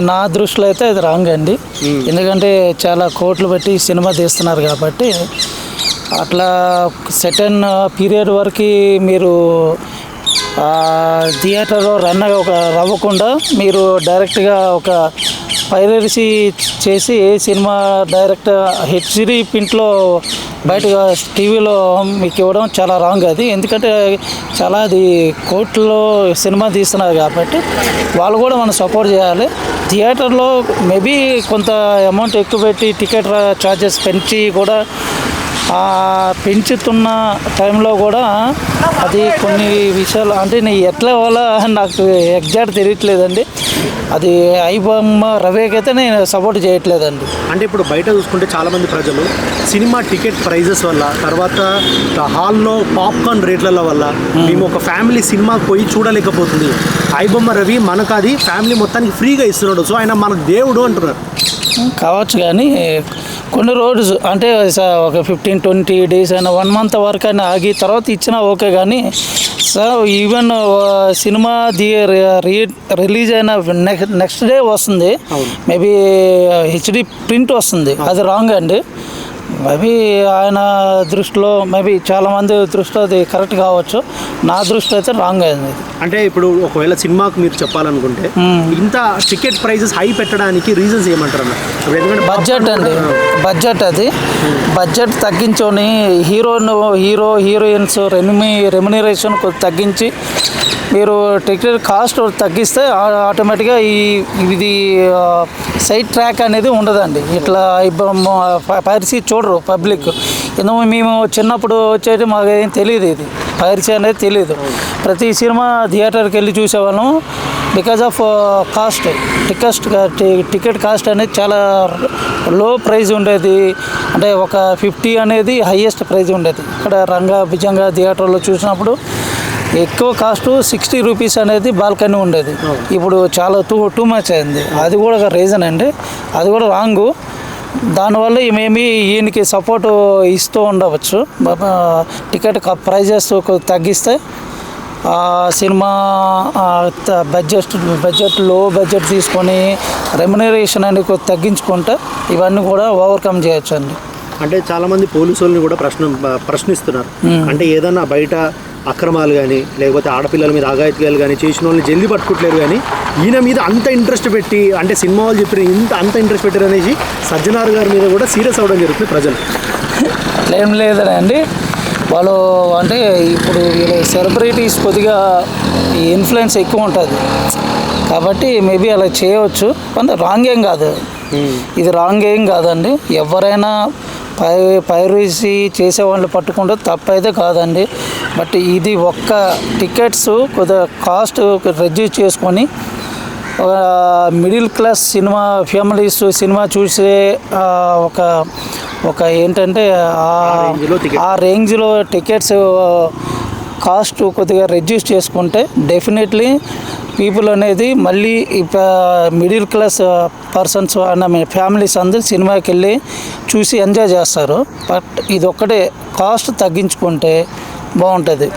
నా దృష్టిలో అయితే అది రాంగ్ అండి. ఎందుకంటే చాలా కోట్లు పెట్టి సినిమా తీస్తున్నారు కాబట్టి అట్లా సెటన్ పీరియడ్ వరకు మీరు థియేటర్లో రన్ ఒక రవ్వకుండా మీరు డైరెక్ట్గా ఒక పైరసీ చేసి సినిమా డైరెక్ట్ హెచ్డి ప్రింట్లో బయటగా టీవీలో మీకు ఇవ్వడం చాలా రాంగ్ అది. ఎందుకంటే చాలా అది కోర్టులో సినిమా తీస్తున్నారు కాబట్టి వాళ్ళు కూడా మనం సపోర్ట్ చేయాలి. థియేటర్లో మేబీ కొంత అమౌంట్ ఎక్కువ పెట్టి టికెట్ ఛార్జెస్ పెంచి కూడా ఆ పెంచుతున్న టైంలో కూడా అది కొన్ని విషయాలు అంటే నేను ఎట్లా వాళ్ళ నాకు ఎగ్జాక్ట్ తెలియట్లేదండి. అది ఐబొమ్మ రవికైతే నేను సపోర్ట్ చేయట్లేదండి. అంటే ఇప్పుడు బయట చూసుకుంటే చాలా మంది ప్రజలు సినిమా టికెట్ ప్రైజెస్ వల్ల తర్వాత హాల్లో పాప్కార్న్ రేట్ల వల్ల మేము. ఒక ఫ్యామిలీ సినిమా పోయి చూడలేకపోతుంది. ఐబొమ్మ రవి మనకు అది ఫ్యామిలీ మొత్తానికి ఫ్రీగా ఇస్తున్నాడు. సో ఆయన మన దేవుడు అంటున్నారు. కావచ్చు కానీ కొన్ని రోజు అంటే ఒక ఫిఫ్టీన్ ట్వంటీ డేస్ అయినా వన్ మంత్ వరకు అయినా ఆగి తర్వాత ఇచ్చినా ఓకే కానీ sir even cinema the re release అయిన నెక్స్ట్ నెక్స్ట్ డే వస్తుంది. మేబీ హెచ్డి ప్రింట్ వస్తుంది. అది రాంగ్ అండి. మేబీ ఆయన దృష్టిలో మేబీ చాలామంది దృష్టిలో అది కరెక్ట్ కావచ్చు. నా దృష్టిలో అయితే రాంగ్ అయింది. అంటే ఇప్పుడు ఒకవేళ సినిమాకు మీరు చెప్పాలనుకుంటే. ఇంత టికెట్ ప్రైజెస్ హై పెట్టడానికి రీజన్స్ ఏమంటారు బడ్జెట్ అండి. బడ్జెట్ అది. బడ్జెట్ తగ్గించుకొని హీరోను హీరో హీరోయిన్స్ రెమ్యూమి రెమ్యునరేషన్ తగ్గించి మీరు టికెట్ కాస్ట్ తగ్గిస్తే ఆటోమేటిక్గా ఈ ఇది సైడ్ ట్రాక్ అనేది ఉండదండి. ఇట్లా పైరసీ చూడరు పబ్లిక్. ఎందుకు మేము చిన్నప్పుడు వచ్చేది మాకు ఏం తెలియదు ఇది. పైరసీ అనేది తెలియదు. ప్రతి సినిమా థియేటర్కి వెళ్ళి చూసేవాళ్ళం. Because of cost. Ticket ticket cost అనేది చాలా లో ప్రైజ్ ఉండేది. అంటే ఒక ఫిఫ్టీ అనేది హైయెస్ట్ ప్రైజ్ ఉండేది. ఇక్కడ రంగా బిజంగా థియేటర్లో చూసినప్పుడు ఎక్కువ కాస్ట్ సిక్స్టీ రూపీస్ అనేది బాల్కనీ ఉండేది. ఇప్పుడు చాలా టూ టూ మచ్ అయింది. అది కూడా ఒక రీజన్ అండి. అది కూడా రాంగు దానివల్ల మేబీ ఈయనకి సపోర్ట్ ఇస్తూ ఉండవచ్చు. టికెట్ ప్రైజెస్ తగ్గిస్తే సినిమా బడ్జెట్ బడ్జెట్లో బడ్జెట్ తీసుకొని రెమ్యునరేషన్ అనేది కొద్ది తగ్గించుకుంటే ఇవన్నీ కూడా ఓవర్కమ్ చేయొచ్చు అండి అంటే చాలా మంది పోలీసు వాళ్ళని కూడా ప్రశ్న ప్రశ్నిస్తున్నారు. అంటే ఏదన్నా బయట అక్రమాలు కానీ లేకపోతే ఆడపిల్లల మీద ఆగాయితీలు కానీ చేసిన వాళ్ళని జల్దీ పట్టుకోవట్లేరు కానీ ఈయన మీద అంత ఇంట్రెస్ట్ పెట్టి అంటే సినిమా వాళ్ళు చెప్పిన ఇంత అంత ఇంట్రెస్ట్ పెట్టారు అనేసి సజ్జనార్ గారి మీద కూడా సీరియస్ అవ్వడం జరుగుతుంది ప్రజలు. అట్లా ఏం లేదండి వాళ్ళు అంటే ఇప్పుడు సెలబ్రిటీస్ కొద్దిగా ఈ ఇన్ఫ్లుయెన్స్ ఎక్కువ ఉంటుంది. కాబట్టి మేబీ అలా చేయవచ్చు. కొంత రాంగ్ ఏం కాదు. ఇది రాంగ్ ఏం కాదండి. ఎవరైనా పై పైరసీ చేసే వాళ్ళు పట్టుకుంటే తప్పైతే కాదండి. బట్ ఇది ఒక్క టికెట్స్ కొద్దిగా కాస్ట్ రెడ్యూస్ చేసుకొని middle class cinema families cinema చూసే ఒక ఒక ఏంటంటే ఆ- రేంజ్లో ticket. ఆ రేంజ్లో టికెట్స్ కాస్ట్ కొద్దిగా రెడ్యూస్ చేసుకుంటే డెఫినెట్లీ పీపుల్ అనేది మళ్ళీ మిడిల్ క్లాస్ పర్సన్స్ అన్న ఫ్యామిలీస్ అందరూ సినిమాకి వెళ్ళి చూసి ఎంజాయ్ చేస్తారు బట్ ఇది ఒక్కటే కాస్ట్ తగ్గించుకుంటే బాగుంటుంది.